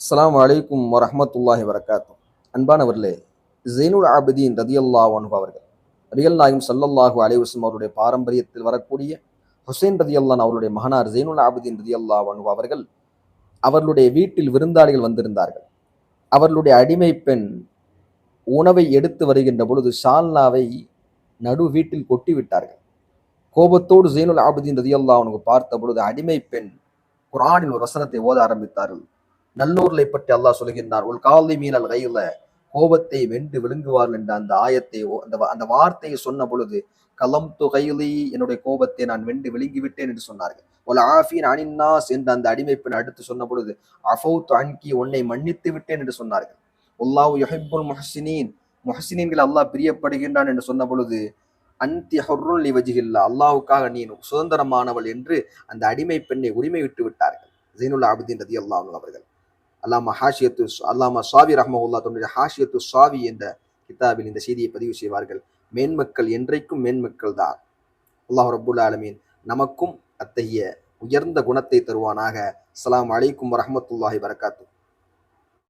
அஸ்லாம் வலைக்கும் வரமத்துல்லாஹி வரகாத்தும் அன்பானவர்களே ஜெயினுல் ஆபிதீன் ரதியல்லா அனுபவ அவர்கள் ரியல் நாயும் சல்லல்லாஹு அலைவசம் அவருடைய பாரம்பரியத்தில் வரக்கூடிய ஹுசைன் ரதியல்லான் அவருடைய மகனார் ஜெயினுல் ஆபிதீன் ரதியல்லா அனுபவ அவர்கள் அவர்களுடைய வீட்டில் விருந்தாளிகள் வந்திருந்தார்கள். அவர்களுடைய அடிமை பெண் உணவை எடுத்து வருகின்ற பொழுது ஷால்னாவை நடு வீட்டில் கொட்டி விட்டார்கள் கோபத்தோடு ஜெயினுல் ஆபிதீன் ரதியல்லா அவனுக்கு பார்த்த பொழுது அடிமை பெண் குரானில் ஒரு வசனத்தை ஓத ஆரம்பித்தார்கள். நல்லூர்களை பற்றி அல்லாஹ் சொல்கின்றார் உல் காலி மீனல் கையில கோபத்தை வென்று விழுங்குவார்கள் என்ற அந்த ஆயத்தை ஓ- அந்த அந்த வார்த்தையை சொன்ன பொழுது கலம் துகைலி என்னுடைய கோபத்தை நான் வென்று விழுங்கிவிட்டேன் என்று சொன்னார்கள். ஒரு ஆஃபின் அனின்னாஸ் என்ற அந்த அடிமை அடுத்து சொன்ன பொழுது அஃபௌத் அன்கி உன்னை மன்னித்து விட்டேன் என்று சொன்னார்கள். உல்லாஹ் யுஹிப்புல் முஹசினின் முஹசினின்கள் அல்லாஹ் பிரியப்படுகின்றான் என்று சொன்ன பொழுது அந்தி ஹுர்ருன் இவஜிகில்லா வஜிஹில்லா நீ சுதந்திரமானவள் என்று அந்த அடிமை பெண்ணை உரிமை விட்டு விட்டார்கள் ஜெயினுல்லா அபுதீன் ரதி அவர்கள். அல்லாமா ஹாஷியத்து அல்லாமா சாவி ரஹமஹுல்லா தன்னுடைய ஹாஷியத்து சாவி என்ற கிதாபில் இந்த செய்தியை பதிவு செய்வார்கள். மேன்மக்கள் என்றைக்கும் மேன்மக்கள் தான். அல்லாஹ் ரபுல் ஆலமீன் நமக்கும் அத்தகைய உயர்ந்த குணத்தை தருவானாக. அஸ்லாம் அலைக்கும் வரமத்துல்லாஹி வரகாத்து